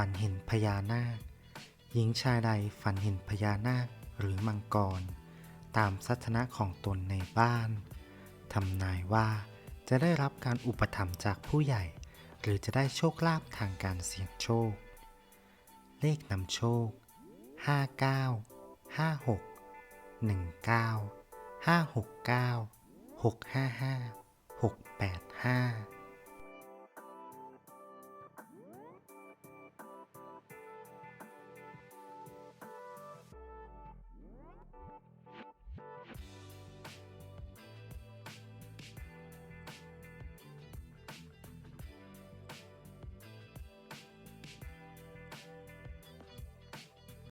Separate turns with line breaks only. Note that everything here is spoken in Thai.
ฝันเห็นพญานาค หญิงชายใดฝันเห็นพญานาคหรือมังกร ตามสัทนะของตนในบ้าน ทำนายว่าจะได้รับการอุปถัมภ์จากผู้ใหญ่ หรือจะได้โชคลาภทางการเสี่ยงโชค เลขนำโชค 59 56 19 569 655 685